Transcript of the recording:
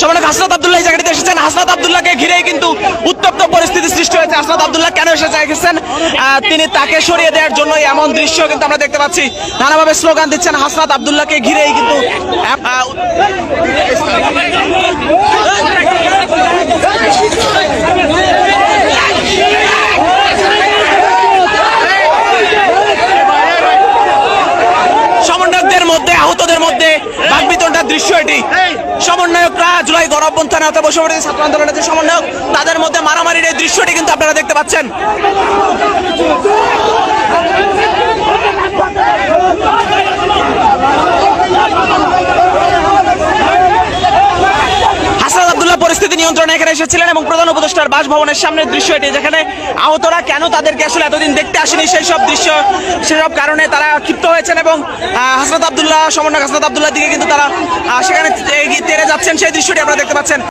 সমানক হাসনাত আব্দুল্লাহ জায়গাটিতে এসেছেন। হাসনাত আব্দুল্লাহকে ঘিরেই কিন্তু উত্তপ্ত পরিস্থিতি সৃষ্টি হয়েছে। হাসনাত আব্দুল্লাহ কেন এসে গেছেন? তিনি তাকে সরিয়ে দেওয়ার জন্য এমন দৃশ্য কিন্তু আমরা দেখতে পাচ্ছি। নানাভাবে স্লোগান দিচ্ছেন হাসনাত আব্দুল্লাহকে ঘিরেই কিন্তু দৃশ্য এটি। সমন্বয়করা জুলাই গণঅভ্যন্থানে নেতা বৈষম্যবিরোধী ছাত্র আন্দোলনের যে সমন্বয়ক তাদের মধ্যে মারামারির এই দৃশ্যটি কিন্তু আপনারা দেখতে পাচ্ছেন হাসান আব্দুল্লাহ পরিস্থিতি নিয়ন্ত্রণে এখানে এসেছিলেন এবং প্রধান উপদেষ্টার বাসভবনের সামনের দৃশ্য এটি, যেখানে আহতরা কেন তাদেরকে আসলে এতদিন দেখতে আসেনি সেই সব দৃশ্য সেসব কারণে তারা ক্ষিপ্ত হয়েছেন এবং হাসনাত আবদুল্লাহ সমন্বয় হাসনাত আবদুল্লাহ দিকে কিন্তু তারা সেখানে তেড়ে যাচ্ছেন। সেই দৃশ্যটি আপনারা দেখতে পাচ্ছেন।